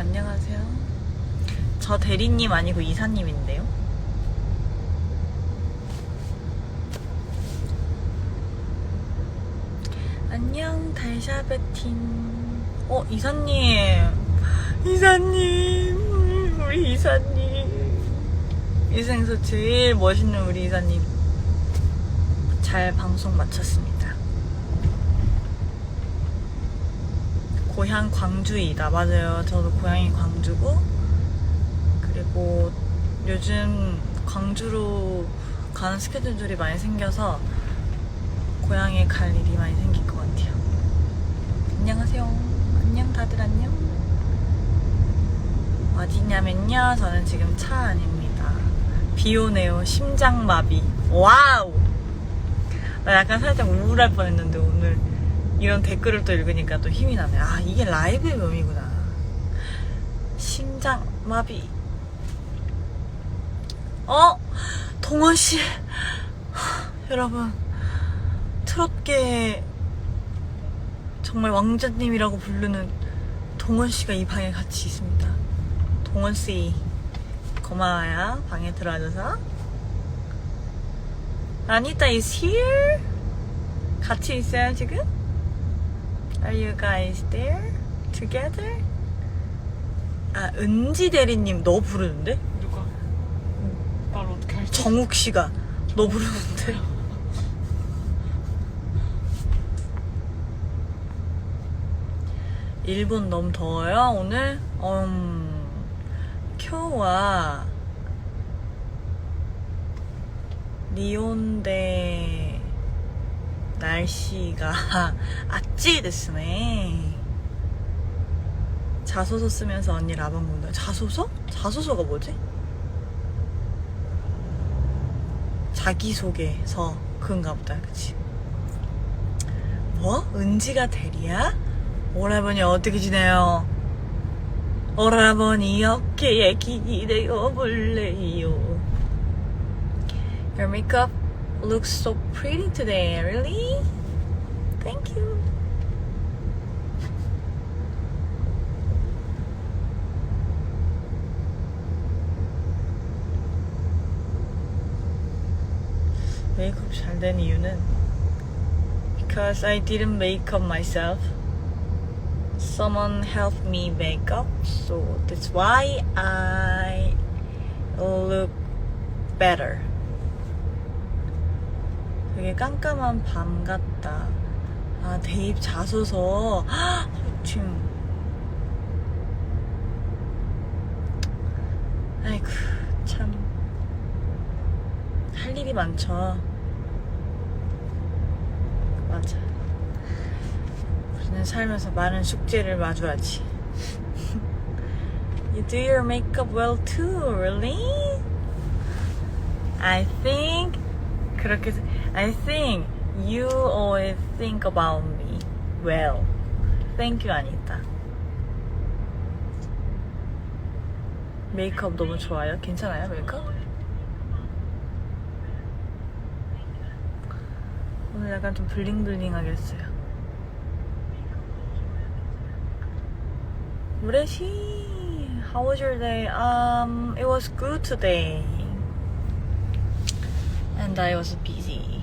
안녕하세요. 저 대리님 아니고 이사님인데요. 안녕 달샤베틴. 어 이사님. 이사님. 우리 이사님. 일생에서 제일 멋있는 우리 이사님. 잘 방송 마쳤습니다. 고향 광주이다. 맞아요. 저도 고향이 광주고. 그리고 요즘 광주로 가는 스케줄들이 많이 생겨서 고향에 갈 일이 많이 생길 것 같아요. 안녕하세요. 안녕, 다들 안녕. 어디냐면요. 저는 지금 차 안입니다. 비 오네요. 심장마비. 와우! 나 약간 살짝 우울할 뻔 했는데 오늘 이런 댓글을 또 읽으니까 또 힘이 나네. 아, 이게 라이브의 묘미구나. 심장 마비. 어? 동원 씨. 여러분. 트롯계 정말 왕자님이라고 부르는 동원 씨가 이 방에 같이 있습니다. 동원 씨 고마워요. 방에 들어와줘서. 아니타 is here. 같이 있어요 지금? Are you guys there together? 아 은지 대리님 너 부르는데? 누가? 날 어떻게 알지? 정욱 씨가 너 부르는데? 일본 너무 더워요 오늘? 음, 쿄와 리온데 날씨가 아찌 됐으네 자소서 쓰면서 언니 라방 본다 자소서? 자소서가 뭐지? 자기소개서 그건가 보다 그치 뭐? 은지가 대리야? 오라버니 어떻게 지내요? 오라버니 어깨에 기대어 볼래요 Your makeup looks so pretty today, really? Thank you 메이크업 잘 된 이유는 because I didn't make up myself. Someone helped me make up, so that's why I look better. 되게 깜깜한 밤 같다. 아, 대입 자소서. 지금. 아이고, 참. 할 일이 많죠. 맞아. 우리는 살면서 많은 숙제를 마주하지. you do your makeup well too, really? I think 그렇게 생- I think you always think about me well. Thank you, 아니다. 메이크업 너무 좋아요. 괜찮아요, 메이크업? 오늘 약간 좀 블링블링하게 했어요. 우레시, how was your day? Um, it was good today. And I was busy.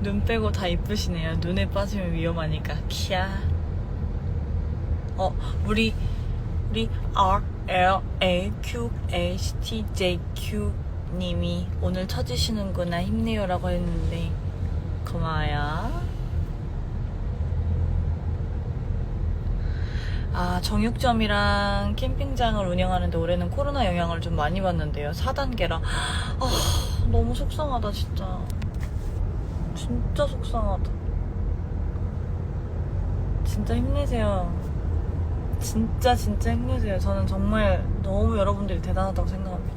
눈 빼고 다 이쁘시네요. 눈에 빠지면 위험하니까. 키야. 어, 우리 우리 R L A Q H T J Q 님이 오늘 쳐주시는구나 힘내요 라고 했는데 고마워요. 아 정육점이랑 캠핑장을 운영하는데 올해는 코로나 영향을 좀 많이 받는데요. 4단계라 아 너무 속상하다 진짜. 진짜 속상하다. 진짜 힘내세요. 진짜 진짜 힘내세요. 저는 정말 너무 여러분들이 대단하다고 생각합니다.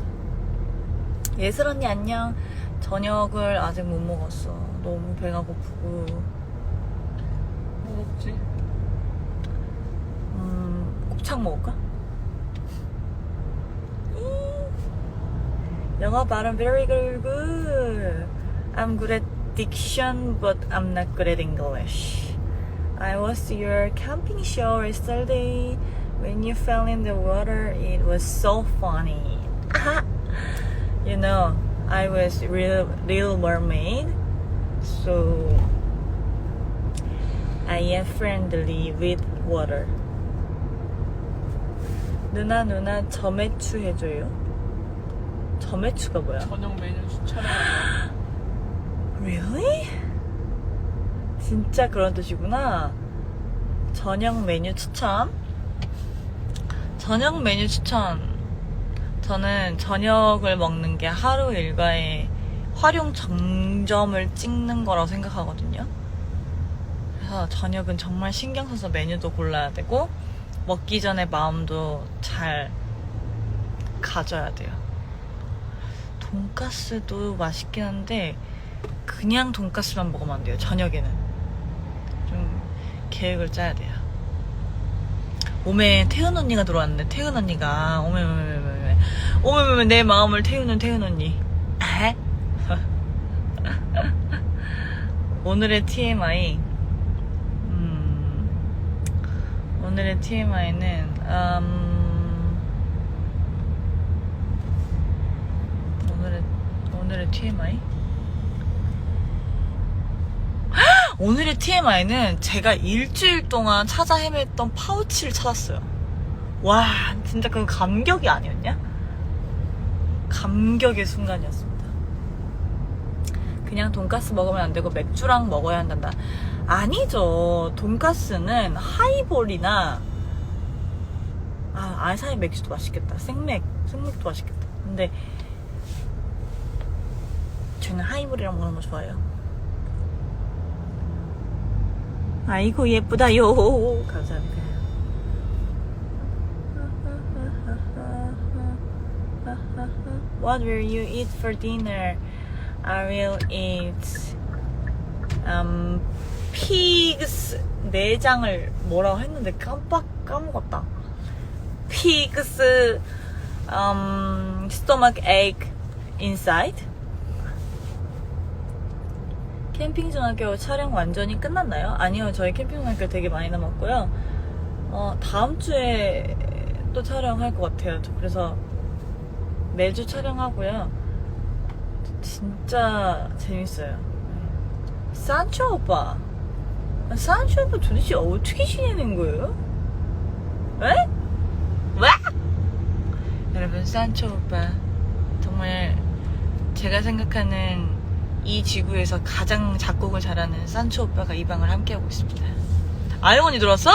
예슬 언니 안녕. 저녁을 아직 못 먹었어. 너무 배가 고프고. 뭐 먹지? 음, 곱창 먹을까? 영어 발음 very good, good. I'm good at diction, but I'm not good at English. I was to your camping show yesterday. When you fell in the water, it was so funny. you know, I was real little mermaid, so I am friendly with water. 누나 누나 점액추 해줘요. 점액추가 뭐야? 저녁 메뉴 촬영하려 Really? 진짜 그런 뜻이구나. 저녁 메뉴 추천. 저녁 메뉴 추천. 저는 저녁을 먹는 게 하루 일과의 활용 정점을 찍는 거라고 생각하거든요. 그래서 저녁은 정말 신경 써서 메뉴도 골라야 되고, 먹기 전에 마음도 잘 가져야 돼요. 돈가스도 맛있긴 한데, 그냥 돈가스만 먹으면 안 돼요. 저녁에는 좀 계획을 짜야 돼요. 오메 태은 언니가 들어왔는데 태은 언니가 오메 오메 오메 오메 오메 오메 내 마음을 태우는 태은 언니. 에? 오늘의 TMI. 음, 오늘의 TMI는 음, 오늘의 오늘의 TMI? 오늘의 TMI는 제가 일주일 동안 찾아 헤맸던 파우치를 찾았어요. 와, 진짜 그 감격이 아니었냐? 감격의 순간이었습니다. 그냥 돈가스 먹으면 안 되고 맥주랑 먹어야 한단다. 아니죠. 돈가스는 하이볼이나 아, 아사히 맥주도 맛있겠다. 생맥, 생맥도 맛있겠다. 근데 저는 하이볼이랑 먹는 거 좋아해요. 아이고 예쁘다요. 감사합니다. What will you eat for dinner? I will eat um, pigs 내장을 뭐라고 했는데 깜빡 까먹었다. pigs um, stomach ache inside. 캠핑 전학교 촬영 완전히 끝났나요? 아니요, 저희 캠핑 전학교 되게 많이 남았고요. 어, 다음 주에 또 촬영할 것 같아요. 저 그래서 매주 촬영하고요. 진짜 재밌어요. 산초 오빠. 산초 오빠 도대체 어떻게 지내는 거예요? 왜? 왜? 여러분, 산초 오빠. 정말 제가 생각하는 이 지구에서 가장 작곡을 잘하는 산초 오빠가 이 방을 함께하고 있습니다. 아영 언니 들어왔어?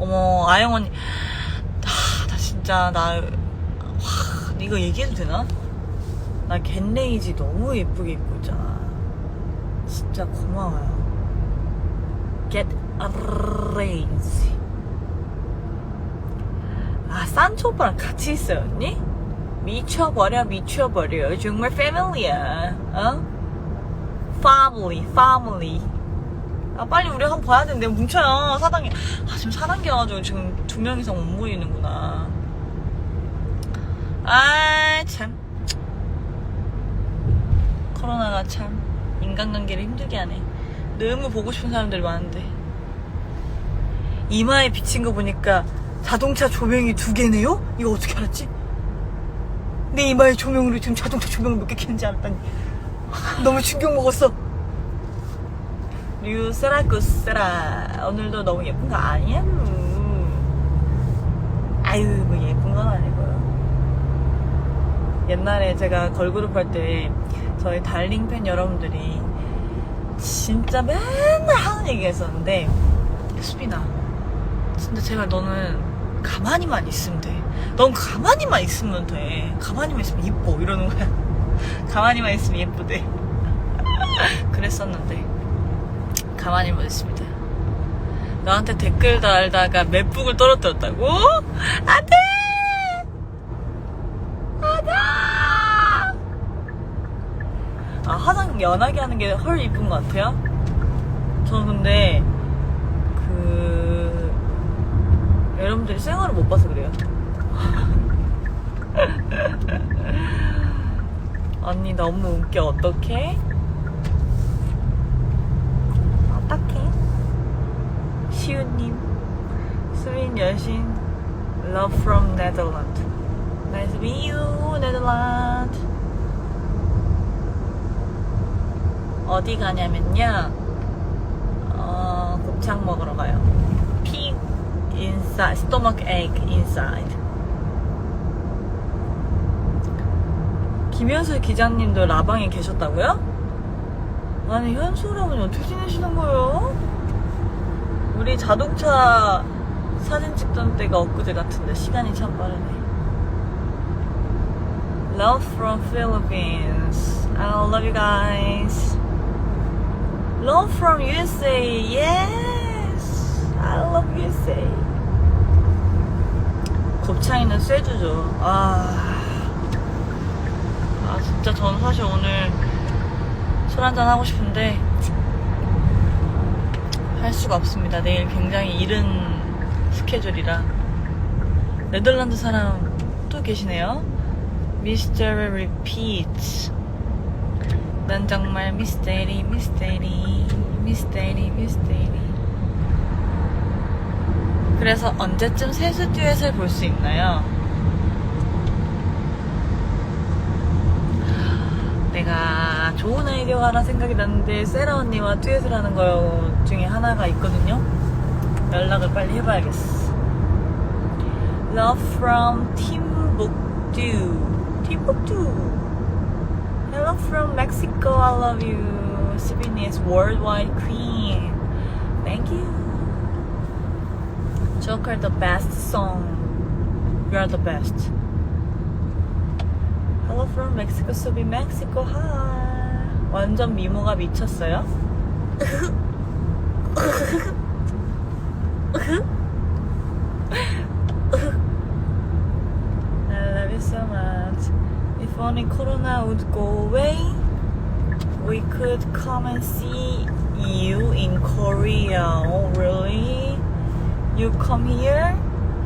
어머, 아영 언니. 아, 나 진짜, 나, 와, 이거 얘기해도 되나? 나 겐레이지 너무 예쁘게 입고 있잖아. 진짜 고마워요. Get raised. 아, 산초 오빠랑 같이 있어요, 언니? 미쳐버려, 미쳐버려. 정말 패밀리야, 어? Family, family. 아, 빨리 우리 한번 봐야 되는데, 뭉쳐요, 사당이. 아, 지금 사당기여가지고 지금 두 명 이상 못 모이는구나. 아, 참. 코로나가 참 인간관계를 힘들게 하네. 너무 보고 싶은 사람들이 많은데. 이마에 비친 거 보니까 자동차 조명이 두 개네요? 이거 어떻게 알았지? 내 이마에 조명으로 지금 자동차 조명을 몇개 켰는지 알았다니. 너무 충격 먹었어. 류스라구스라 오늘도 너무 예쁜 거 아니야? 아유 뭐 예쁜 건 아니고요. 옛날에 제가 걸그룹 할 때 저희 달링 팬 여러분들이 진짜 맨날 하는 얘기가 있었는데 수빈아 진짜 제발 너는 가만히만 있으면 돼. 넌 가만히만 있으면 돼. 가만히만 있으면 이뻐 이러는 거야. 가만히만 있으면 예쁘대. 그랬었는데 가만히만 있습니다. 너한테 댓글 달다가 맵북을 떨어뜨렸다고? 안돼! 안돼! 아 연하게 하는 게 헐 이쁜 것 같아요. 저는 근데 그 여러분들이 생얼을 못 봐서 그래요. 언니 너무 웃겨 어떡해? 어떡해? 시우님 수인 여신 Love from Netherlands Nice to meet you Netherlands 어디 가냐면요 어, 곱창 먹으러 가요 Pig inside Stomach egg inside 김현수 기자님도 라방에 계셨다고요? 아니 현수랑은 어떻게 지내시는 거예요? 우리 자동차 사진 찍던 때가 엊그제 같은데 시간이 참 빠르네. Love from Philippines. I love you guys. Love from USA. Yes. I love USA. 곱창이는 쇠주죠. 아. 아 진짜 저는 사실 오늘 술 한잔 하고 싶은데 할 수가 없습니다. 내일 굉장히 이른 스케줄이라 네덜란드 사람 또 계시네요. 미스터리 리피트 난 정말 미스테리 미스테리 미스테리 미스테리 그래서 언제쯤 세수 듀엣을 볼 수 있나요? 내가 좋은 아이디어가 하나 생각이 났는데 세라 언니와 듀엣을 하는 거 중에 하나가 있거든요. 연락을 빨리 해봐야겠어. Love from Timbuktu. Timbuktu. Hello from Mexico. I love you. Sydney's worldwide queen. Thank you. Joker, the best song. You are the best. Hello from Mexico, Subi, Mexico. Hi. 완전 미모가 미쳤어요. I love you so much. If only Corona would go away, we could come and see you in Korea. Oh, really? You come here?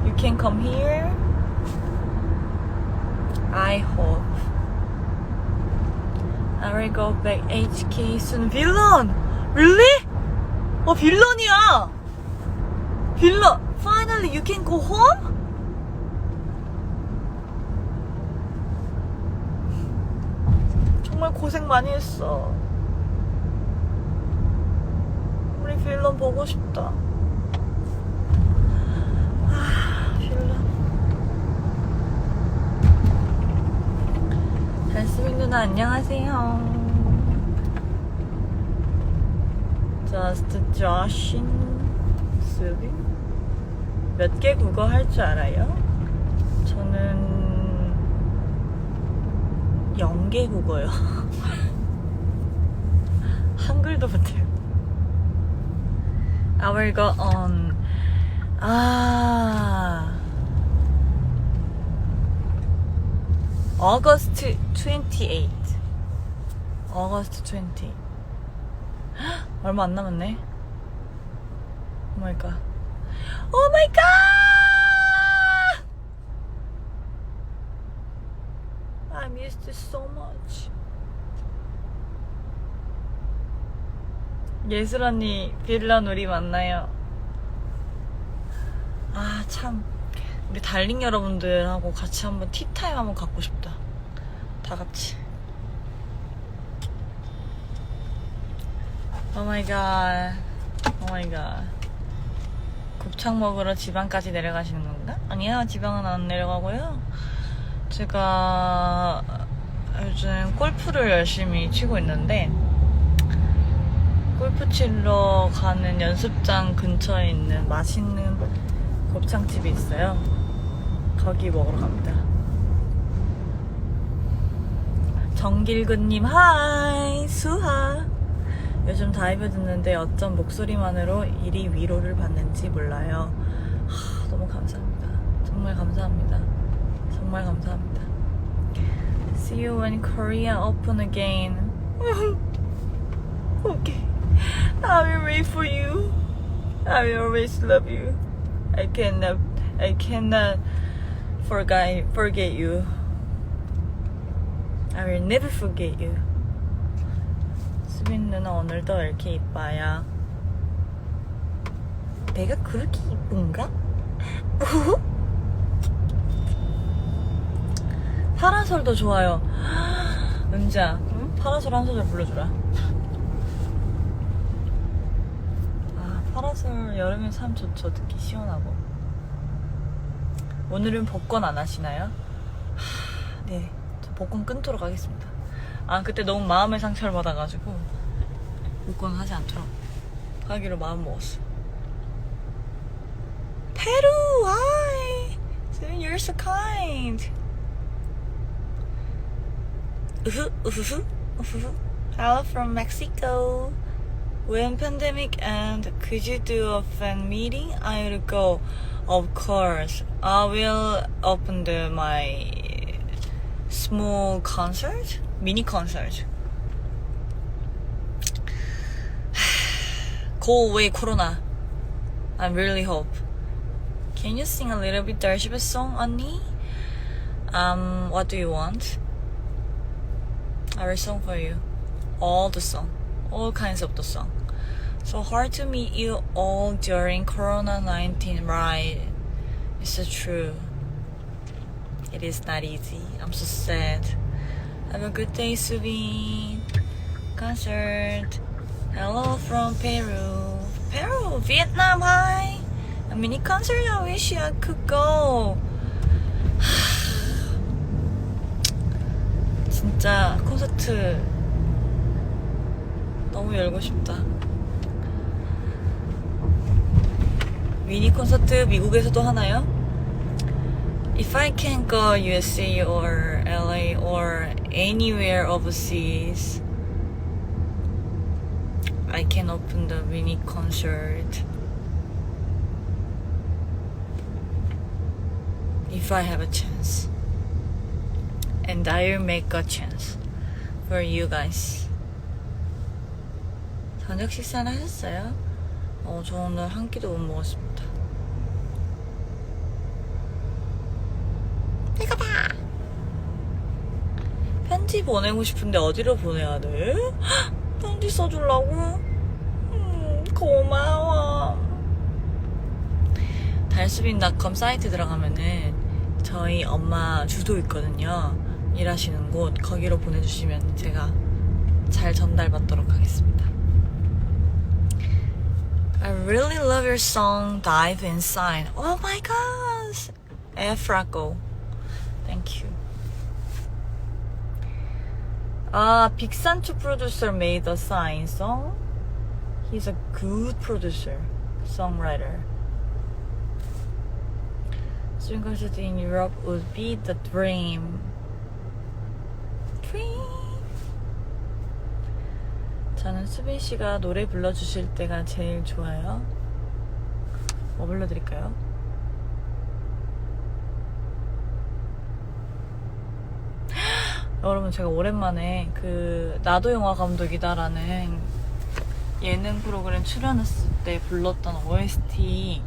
You can come here? I hope. I will go back HK soon. Villain! Really? 어, 빌런이야! 빌런! Finally, you can go home? 정말 고생 많이 했어. 우리 빌런 보고 싶다. 아, 빌런. 달수민 누나 안녕하세요. Just Joshing 수비 몇 개 국어 할 줄 알아요? 저는 0개 국어요. 한글도 못해요. I will go on. 아. August 28. August 20. 얼마 안 남았네. 오 마이 갓. 오 마이 갓! I missed it so much. 예슬 언니 빌런 우리 만나요. 아 참 우리 달링 여러분들하고 같이 한번 티타임 한번 갖고 싶다. 다 같이. 오 마이 갓. 오 마이 갓. 곱창 먹으러 지방까지 내려가시는 건가? 아니요, 지방은 안 내려가고요. 제가 요즘 골프를 열심히 치고 있는데, 골프 치러 가는 연습장 근처에 있는 맛있는 곱창집이 있어요. 거기 먹으러 갑니다. 정길근님, 하이, 수하. 요즘 다이브 듣는데 어쩜 목소리만으로 일이 위로를 받는지 몰라요. 하, 너무 감사합니다. 정말 감사합니다. 정말 감사합니다. See you when Korea open again. Okay. I will wait for you. I will always love you. I cannot, I cannot forget, forget you. I will never forget you. 수빈 누나 오늘도 왜 이렇게 이뻐요? 내가 그렇게 이쁜가? 파라솔도 좋아요. 은지야, 응? 파라솔 한 소절 불러주라. 아, 파라솔 여름에 참 좋죠. 듣기 시원하고. 오늘은 복권 안 하시나요? 하, 네, 저 복권 끊도록 하겠습니다. 아, 그때 너무 마음의 상처를 받아가지고 복권 하지 않도록 하기로 마음 먹었어. 페루, hi! You're so kind. Uhu, uhuhu, uhuhu. Hello from Mexico. When pandemic end, could you do a fan meeting? I'll go. Of course. I will open the, my small concert, mini concert. Go away, Corona. I really hope. Can you sing a little bit Darshib's song, Annie? Um, what do you want? I will sing for you. All the song. All kinds of the song. So hard to meet you all during Corona 19, right? It's so true. It is not easy. I'm so sad. Have a good day, Subin. Concert. Hello from Peru. Peru, Vietnam, hi. A mini concert. I wish I could go. 진짜 콘서트 너무 열고 싶다. 미니 콘서트 미국에서도 하나요? If I can go USA or LA or anywhere overseas, I can open the mini concert. If I have a chance. And I'll make a chance for you guys. 저녁 식사는 하셨어요? 어, 저 오늘 한 끼도 못 먹었습니다. 보내고 싶은데 어디로 보내야 돼? 헉, 편지 써주려고? 음, 고마워. 달수빈닷컴 사이트 들어가면은 저희 엄마 주소 있거든요. 일하시는 곳 거기로 보내주시면 제가 잘 전달받도록 하겠습니다. I really love your song Dive Inside. Oh my gosh! Efrago. Thank you. Ah, 빅산초 producer made the sign song. He's a good producer, songwriter. Swing concert in Europe would be the dream. Dream. 저는 수빈 씨가 노래 불러주실 때가 제일 좋아요. 뭐 불러드릴까요? 여러분 제가 오랜만에 그 나도 영화 감독이다라는 예능 프로그램 출연했을 때 불렀던 OST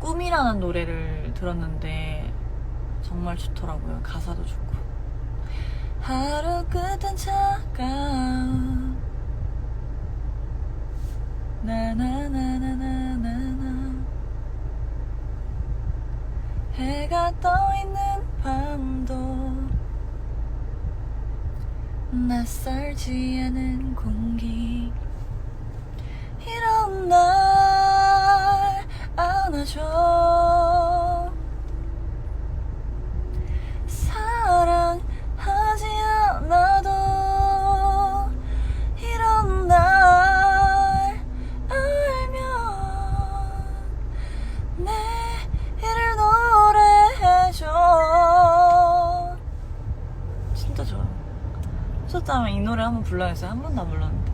꿈이라는 노래를 들었는데 정말 좋더라고요. 가사도 좋고. 하루 끝은 차가운 나나나나나나나 해가 떠 있는 밤도 낯설지 않은 공기. 이런 날 안아줘 콘서트 이 노래 한번 불러야겠어요 한 번도 안 불렀는데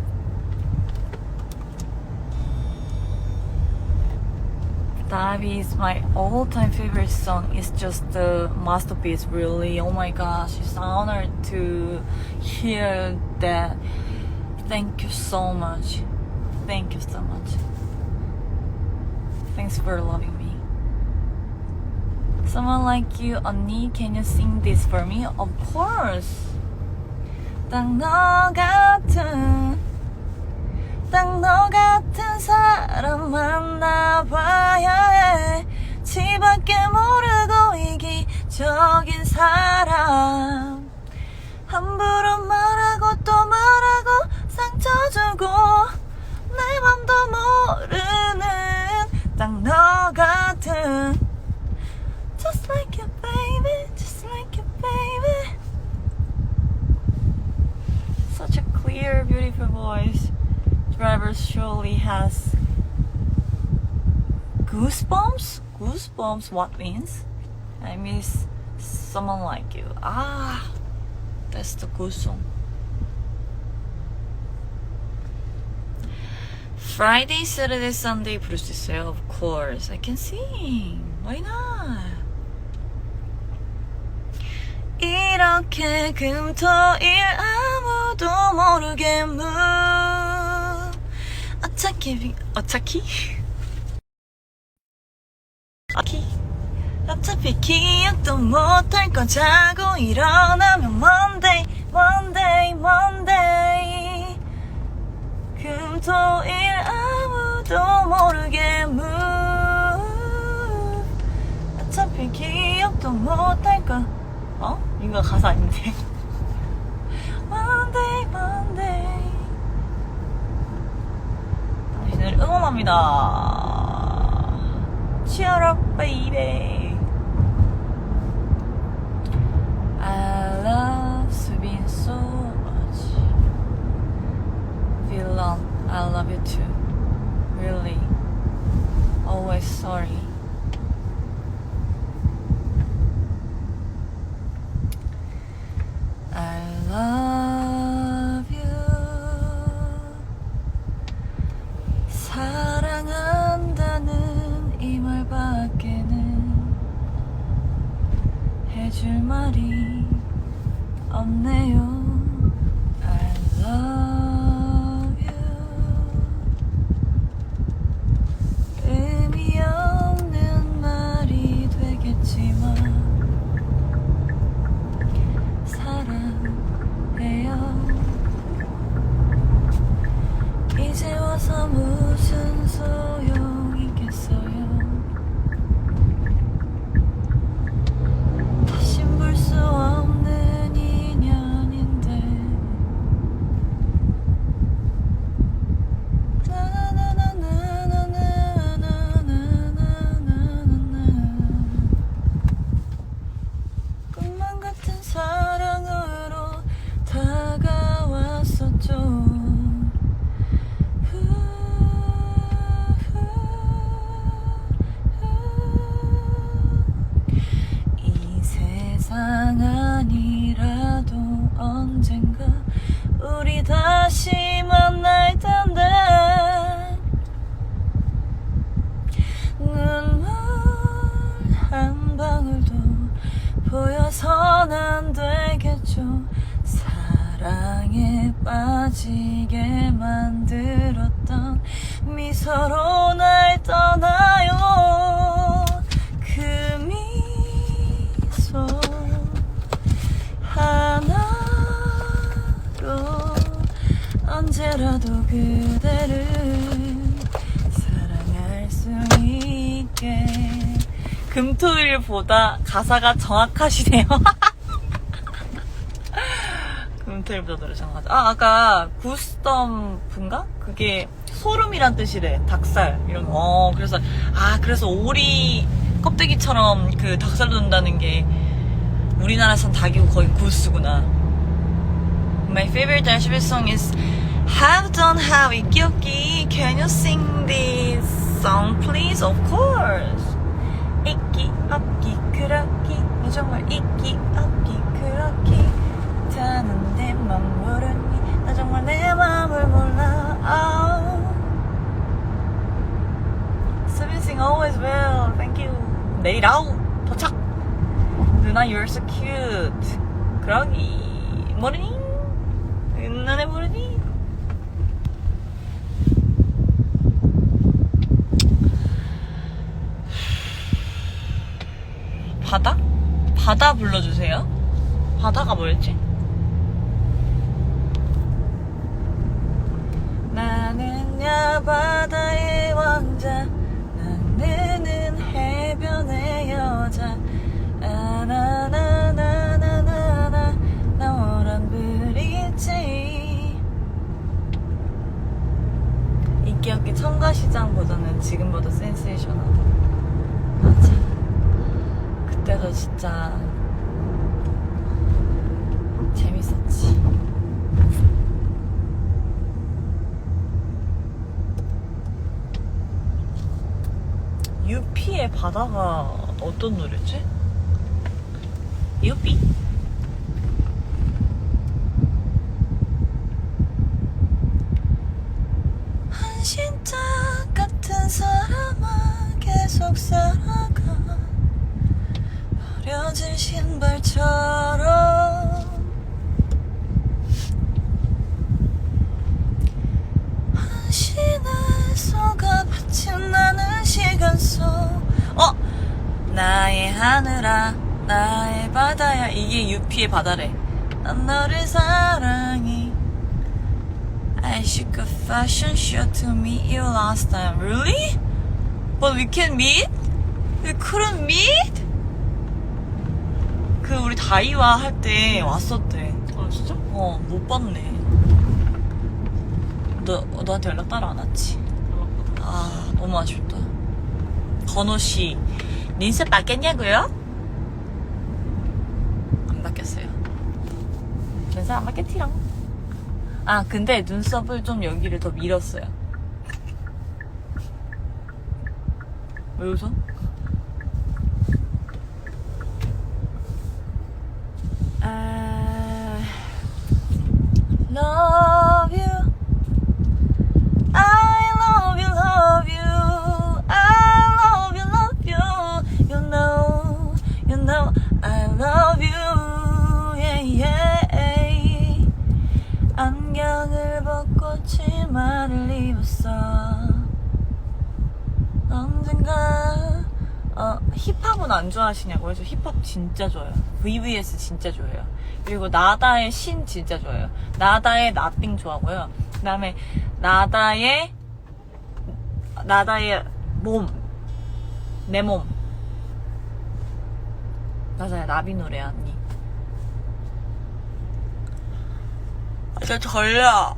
Dive is my all-time favorite song. It's just a masterpiece, really. Oh my gosh, it's an honor to hear that Thank you so much. Thank you so much. Thanks for loving me. Someone like you, 언니, can you sing this for me? Of course. 딱 너 같은, 딱 너 같은 사람 만나봐야 해. 지밖에 모르고 이기적인 사람. 함부로 말하고 또 말하고 상처 주고 내 맘도 모르는 딱너같 Such a clear beautiful voice Driver surely has Goosebumps? Goosebumps what means? I miss someone like you Ah That's the good song. Friday, Saturday, Sunday 부를 수 있어요. Of course, I can sing. Why not? 이렇게 금토일 아 무도 모르게 무 어차피 어차피? 어차피? 어차피 기억도 못할 거 자고 일어나면 Monday, Monday, Monday. 금토일 아무도 모르게 move 어차피 기억도 못할 거. 어? 이거 가사 아닌데 응원합니다 Cheer up, baby I love Subin so much. Villain, I love you too. Really. Always sorry. 금토일보다 가사가 정확하시네요. 금토일보다 노래 정확하죠 아 아까 구스덤프인가? 그게 소름이란 뜻이래. 닭살. 이런 거. 어, 그래서 아 그래서 오리 껍데기처럼 그 닭살 돋는다는 게 우리나라에선 닭이고 거기 구스구나. My favorite Dash song is Have Done How 이끼없기. Can you sing this song please? Of course. 있기 없기 그렇기 너 정말 있기 없기 그렇기 다는데 맘 모르니 나 정말 내 맘을 몰라 oh. Sing always well thank you 내일 아우 도착 누나 you're so cute 그러기 모르니? 누나네 모르니? 바다? 바다 불러주세요. 바다가 뭐였지? 나는 야 바다의 왕자 나는 해변의 여자 아나나나나나나나 너란 브릿지 인기 없게 청가시장보다는 지금보다 센세이션하다 그때도 진짜 재밌었지 유피의 바다가 어떤 노래지? 유피 한신자 같은 사람아 계속 살아 가 버려진 신발처럼 한신의 서가 받친 나는 시간 속 어? 나의 하늘아 나의 바다야 이게 유피의 바다래 난 너를 사랑해 I shook a fashion show to meet you last time Really? But we can meet? We couldn't meet? 그 우리 다이와 할 때 왔었대 아 진짜? 어 못 봤네 너, 너한테 연락 따로 안 왔지? 연락받아. 아 너무 아쉽다 건호씨 린스 받겠냐고요? 안 받겠어요 린스 안 받겠지롱 아 근데 눈썹을 좀 여기를 더 밀었어요 왜 웃어? I love you I love you, love you. I love you, love you. You know, you know, I love you. Yeah, yeah. 안경을 벗고 치마를 입었어. 언젠가, 어, 힙합은 안 좋아하시냐고요? 저 힙합 진짜 좋아요. VVS 진짜 좋아요. 그리고 나다의 신 진짜 좋아요. 나다의 나빙 좋아하고요. 그 다음에 나다의 나다의 몸. 내 몸. 맞아요. 나비 노래 언니. 아, 저 졸려.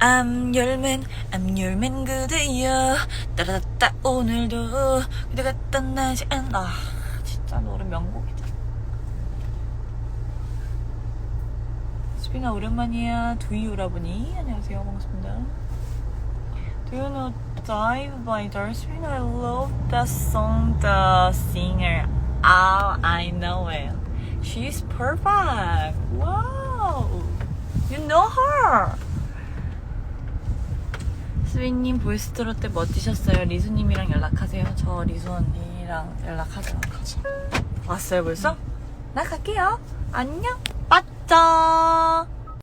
Your man 그대여 따라따 오늘도 그대가 떠나지 않아 진짜 노래 명곡이다 수빈아 오랜만이야 두이유라보니 안녕하세요 반갑습니다 Do you know Dive by Darcy? I love that song, the singer. Oh, I know it. She's perfect. Wow. You know her. 수빈님 보이스트로 때 멋지셨어요. 리수님이랑 연락하세요. 저 리수 언니랑 연락하도록 하죠. 왔어요 벌써? 나 갈게요. 안녕. 빠짜.